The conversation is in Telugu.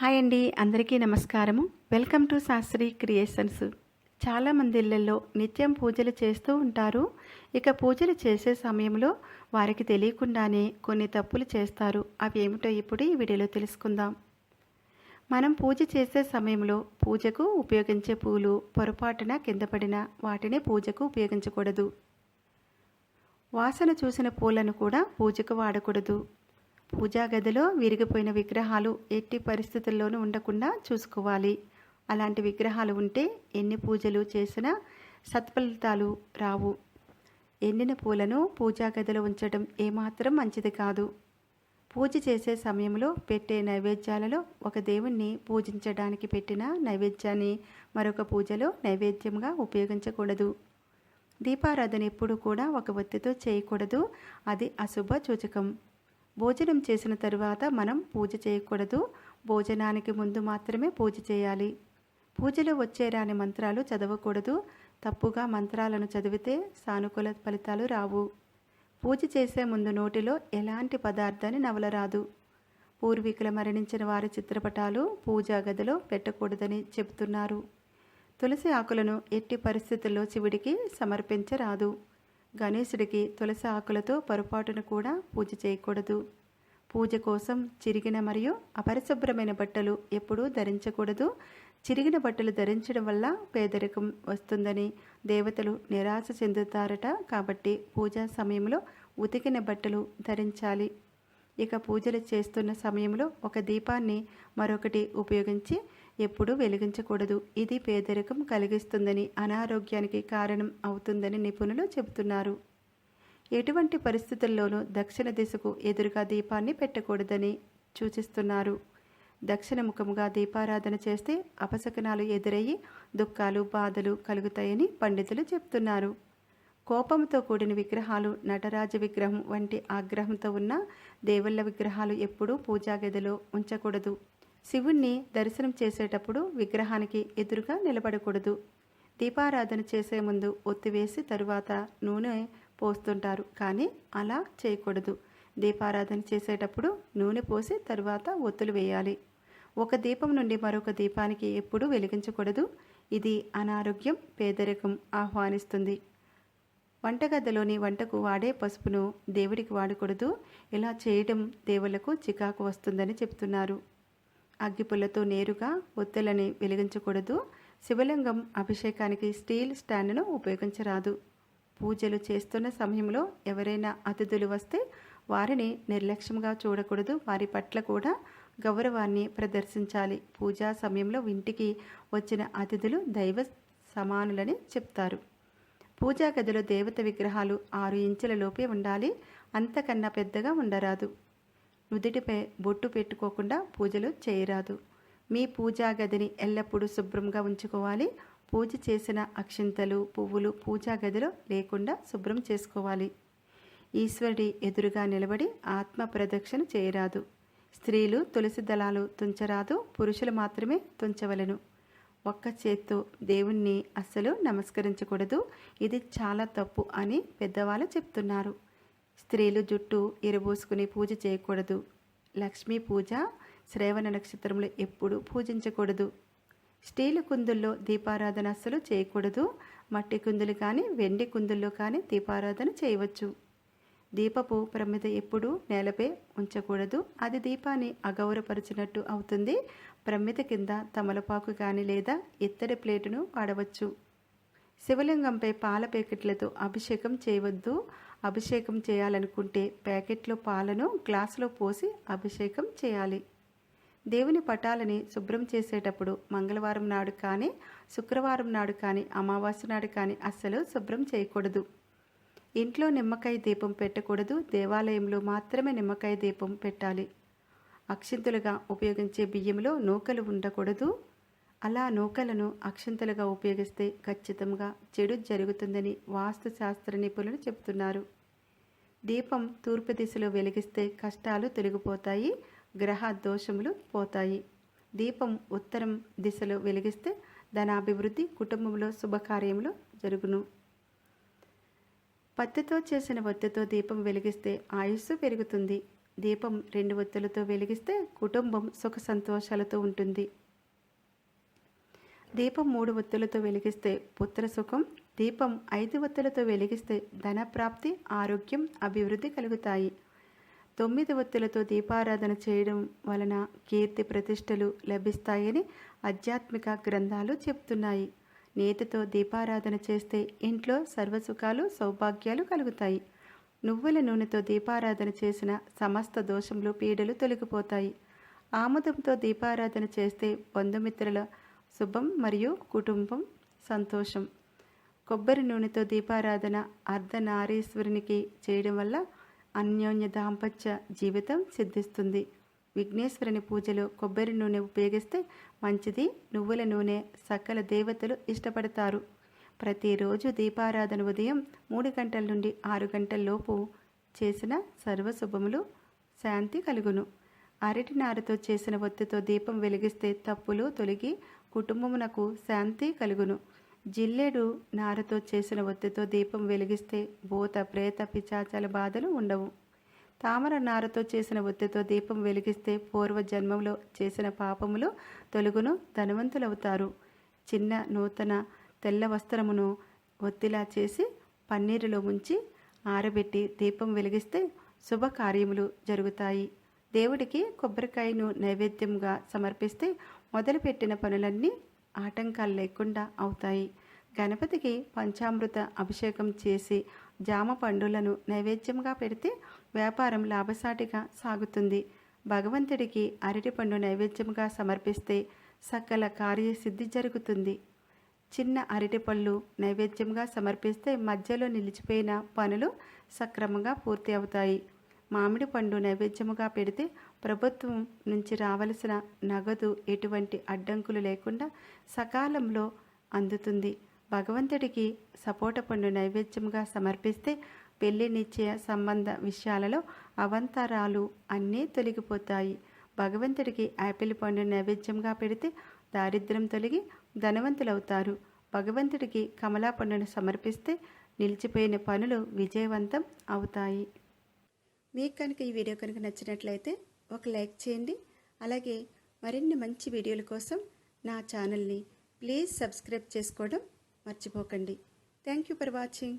హాయ్ అండి అందరికీ నమస్కారము. Welcome to Shastri creations. చాలామంది ఇళ్ళలో నిత్యం పూజలు చేస్తూ ఉంటారు. ఇక పూజలు చేసే సమయంలో వారికి తెలియకుండానే కొన్ని తప్పులు చేస్తారు. అవి ఏమిటో ఇప్పుడు ఈ వీడియోలో తెలుసుకుందాం. మనం పూజ చేసే సమయంలో పూజకు ఉపయోగించే పూలు పొరపాటున కింద పడిన వాటిని పూజకు ఉపయోగించకూడదు. వాసన చూసిన పూలను కూడా పూజకు వాడకూడదు. పూజా గదిలో విరిగిపోయిన విగ్రహాలు ఎట్టి పరిస్థితుల్లోనూ ఉండకుండా చూసుకోవాలి. అలాంటి విగ్రహాలు ఉంటే ఎన్ని పూజలు చేసినా సత్ఫలితాలు రావు. ఎండిన పూలను పూజా గదిలో ఉంచడం ఏమాత్రం మంచిది కాదు. పూజ చేసే సమయంలో పెట్టే నైవేద్యాలలో ఒక దేవుణ్ణి పూజించడానికి పెట్టిన నైవేద్యాన్ని మరొక పూజలో నైవేద్యంగా ఉపయోగించకూడదు. దీపారాధన ఎప్పుడు కూడా ఒక ఒత్తితో చేయకూడదు. అది అశుభ సూచకం. భోజనం చేసిన తరువాత మనం పూజ చేయకూడదు. భోజనానికి ముందు మాత్రమే పూజ చేయాలి. పూజలో వచ్చే రాని మంత్రాలు చదవకూడదు. తప్పుగా మంత్రాలను చదివితే సానుకూల ఫలితాలు రావు. పూజ చేసే ముందు నోటిలో ఎలాంటి పదార్థాన్ని నవలరాదు. పూర్వీకుల మరణించిన వారి చిత్రపటాలు పూజా గదిలో పెట్టకూడదని చెబుతున్నారు. తులసి ఆకులను ఎట్టి పరిస్థితుల్లో శివుడికి సమర్పించరాదు. గణేశుడికి తులసి ఆకులతో పొరపాటును కూడా పూజ చేయకూడదు. పూజ కోసం చిరిగిన మరియు అపరిశుభ్రమైన బట్టలు ఎప్పుడూ ధరించకూడదు. చిరిగిన బట్టలు ధరించడం వల్ల పేదరికం వస్తుందని దేవతలు నిరాశ చెందుతారట కాబట్టి పూజా సమయంలో ఉతికిన బట్టలు ధరించాలి. ఇక పూజలు చేస్తున్న సమయంలో ఒక దీపాన్ని మరొకటి ఉపయోగించి ఎప్పుడూ వెలిగించకూడదు. ఇది పేదరికం కలిగిస్తుందని అనారోగ్యానికి కారణం అవుతుందని నిపుణులు చెబుతున్నారు. ఎటువంటి పరిస్థితుల్లోనూ దక్షిణ దిశకు ఎదురుగా దీపాన్ని పెట్టకూడదని సూచిస్తున్నారు. దక్షిణముఖముగా దీపారాధన చేస్తే అపశకనాలు ఎదురయ్యి దుఃఖాలు బాధలు కలుగుతాయని పండితులు చెప్తున్నారు కోపంతో కూడిన విగ్రహాలు నటరాజ విగ్రహం వంటి ఆగ్రహంతో ఉన్న దేవుళ్ళ విగ్రహాలు ఎప్పుడూ పూజా గదిలో ఉంచకూడదు. శివుణ్ణి దర్శనం చేసేటప్పుడు విగ్రహానికి ఎదురుగా నిలబడకూడదు. దీపారాధన చేసే ముందు ఒత్తివేసి తరువాత నూనె పోస్తుంటారు. కానీ అలా చేయకూడదు. దీపారాధన చేసేటప్పుడు నూనె పోసి తరువాత ఒత్తులు వేయాలి. ఒక దీపం నుండి మరొక దీపానికి ఎప్పుడూ వెలిగించకూడదు. ఇది అనారోగ్యం పేదరికం ఆహ్వానిస్తుంది. వంటగదిలోని వంటకు వాడే పసుపును దేవుడికి వాడకూడదు. ఇలా చేయడం దేవులకు చికాకు వస్తుందని చెప్తున్నారు. అగ్గిపుల్లతో నేరుగా ఒత్తులని వెలిగించకూడదు. శివలింగం అభిషేకానికి స్టీల్ స్టాండ్ను ఉపయోగించరాదు. పూజలు చేస్తున్న సమయంలో ఎవరైనా అతిథులు వస్తే వారిని నిర్లక్ష్యంగా చూడకూడదు. వారి పట్ల కూడా గౌరవాన్ని ప్రదర్శించాలి. పూజా సమయంలో ఇంటికి వచ్చిన అతిథులు దైవ సమానులని చెప్తారు. పూజా గదిలో దేవత విగ్రహాలు ఆరు ఇంచుల లోపే ఉండాలి. అంతకన్నా పెద్దగా ఉండరాదు. నుదుటిపై బొట్టు పెట్టుకోకుండా పూజలు చేయరాదు. మీ పూజా గదిని ఎల్లప్పుడూ శుభ్రంగా ఉంచుకోవాలి. పూజ చేసిన అక్షింతలు పువ్వులు పూజా గదిలో లేకుండా శుభ్రం చేసుకోవాలి. ఈశ్వరుడి ఎదురుగా నిలబడి ఆత్మ ప్రదక్షిణ చేయరాదు. స్త్రీలు తులసి దళాలు తుంచరాదు పురుషులు మాత్రమే తుంచవలను. ఒక్క చేత్తో దేవుణ్ణి అస్సలు నమస్కరించకూడదు. ఇది చాలా తప్పు అని పెద్దవాళ్ళు చెప్తున్నారు. స్త్రీలు జుట్టు ఇరబోసుకుని పూజ చేయకూడదు. లక్ష్మీ పూజ శ్రేవణ నక్షత్రంలో ఎప్పుడు పూజించకూడదు. స్టీలు కుందుల్లో దీపారాధన అస్సలు చేయకూడదు. మట్టి కుందులు కానీ వెండి కుందుల్లో కానీ దీపారాధన చేయవచ్చు. దీపపు ప్రమిద ఎప్పుడూ నేలపై ఉంచకూడదు. అది దీపాన్ని అగౌరవపరిచినట్టు అవుతుంది. ప్రమిద కింద తమలపాకు కానీ లేదా ఇత్తడి ప్లేటును వాడవచ్చు. శివలింగంపై పాల ప్యాకెట్లతో అభిషేకం చేయవద్దు. అభిషేకం చేయాలనుకుంటే ప్యాకెట్లో పాలను గ్లాసులో పోసి అభిషేకం చేయాలి. దేవుని పటాలని శుభ్రం చేసేటప్పుడు మంగళవారం నాడు కానీ శుక్రవారం నాడు కానీ అమావాస్య నాడు కానీ అస్సలు శుభ్రం చేయకూడదు. ఇంట్లో నిమ్మకాయ దీపం పెట్టకూడదు. దేవాలయంలో మాత్రమే నిమ్మకాయ దీపం పెట్టాలి. అక్షింతులుగా ఉపయోగించే బియ్యంలో నూకలు ఉండకూడదు. అలా నూకలను అక్షంతలుగా ఉపయోగిస్తే ఖచ్చితంగా చెడు జరుగుతుందని వాస్తు శాస్త్ర నిపుణులు చెబుతున్నారు. దీపం తూర్పు దిశలో వెలిగిస్తే కష్టాలు తొలగిపోతాయి గ్రహ దోషములు పోతాయి. దీపం ఉత్తరం దిశలో వెలిగిస్తే ధనాభివృద్ధి కుటుంబంలో శుభకార్యములు జరుగును. పత్తితో చేసిన ఒత్తితో దీపం వెలిగిస్తే ఆయుస్సు పెరుగుతుంది. దీపం రెండు ఒత్తులతో వెలిగిస్తే కుటుంబం సుఖ సంతోషాలతో ఉంటుంది. దీపం మూడు ఒత్తులతో వెలిగిస్తే పుత్రసుఖం దీపం ఐదు ఒత్తులతో వెలిగిస్తే ధన ప్రాప్తి ఆరోగ్యం అభివృద్ధి కలుగుతాయి. తొమ్మిది ఒత్తులతో దీపారాధన చేయడం వలన కీర్తి ప్రతిష్టలు లభిస్తాయని ఆధ్యాత్మిక గ్రంథాలు చెప్తున్నాయి. నేతితో దీపారాధన చేస్తే ఇంట్లో సర్వసుఖాలు సౌభాగ్యాలు కలుగుతాయి. నువ్వుల నూనెతో దీపారాధన చేసిన సమస్త దోషములు పీడలు తొలగిపోతాయి. ఆముదంతో దీపారాధన చేస్తే బంధుమిత్రుల శుభం మరియు కుటుంబం సంతోషం. కొబ్బరి నూనెతో దీపారాధన అర్ధనారీశ్వరునికి చేయడం వల్ల అన్యోన్య దాంపత్య జీవితం సిద్ధిస్తుంది. విఘ్నేశ్వరుని పూజలో కొబ్బరి నూనె ఉపయోగిస్తే మంచిది. నువ్వుల నూనె సకల దేవతలు ఇష్టపడతారు. ప్రతిరోజు దీపారాధన ఉదయం మూడు గంటల నుండి ఆరు గంటల లోపు చేసిన సర్వశుభములు. శాంతి కలుగును. అరటి నారతో చేసిన ఒత్తితో దీపం వెలిగిస్తే తప్పులు తొలగి కుటుంబమునకు శాంతి కలుగును. జిల్లేడు నారతో చేసిన ఒత్తితో దీపం వెలిగిస్తే భూత ప్రేత పిచాచాల బాధలు ఉండవు. తామర నారతో చేసిన ఒత్తితో దీపం వెలిగిస్తే పూర్వ జన్మంలో చేసిన పాపములు తొలుగును ధనవంతులవుతారు. చిన్న నూతన తెల్ల వస్త్రమును ఒత్తిలా చేసి పన్నీరులో ముంచి ఆరబెట్టి దీపం వెలిగిస్తే శుభకార్యములు జరుగుతాయి. దేవుడికి కొబ్బరికాయను నైవేద్యంగా సమర్పిస్తే మొదలుపెట్టిన పనులన్నీ ఆటంకాలు లేకుండా అవుతాయి. గణపతికి పంచామృత అభిషేకం చేసి జామ పండులను నైవేద్యంగా పెడితే వ్యాపారం లాభసాటిగా సాగుతుంది. భగవంతుడికి అరటిపండు నైవేద్యంగా సమర్పిస్తే సకల కార్యసిద్ధి జరుగుతుంది. చిన్న అరటిపళ్ళు నైవేద్యంగా సమర్పిస్తే మధ్యలో నిలిచిపోయిన పనులు సక్రమంగా పూర్తి అవుతాయి. మామిడి పండు నైవేద్యముగా పెడితే ప్రభుత్వం నుంచి రావలసిన నగదు ఎటువంటి అడ్డంకులు లేకుండా సకాలంలో అందుతుంది. భగవంతుడికి సపోట పండు నైవేద్యంగా సమర్పిస్తే పెళ్ళి నిశ్చయ సంబంధ విషయాలలో అవంతరాలు అన్నీ తొలగిపోతాయి. భగవంతుడికి యాపిల్ పండు నైవేద్యంగా పెడితే దారిద్ర్యం తొలగి ధనవంతులవుతారు. భగవంతుడికి కమలా పండును సమర్పిస్తే నిలిచిపోయిన పనులు విజయవంతం అవుతాయి. మీకు కనుక ఈ వీడియో కనుక నచ్చినట్లయితే ఒక లైక్ చేయండి. అలాగే మరిన్ని మంచి వీడియోల కోసం నా ఛానల్ని ప్లీజ్ సబ్స్క్రైబ్ చేసుకోవడం మర్చిపోకండి. Thank you for watching.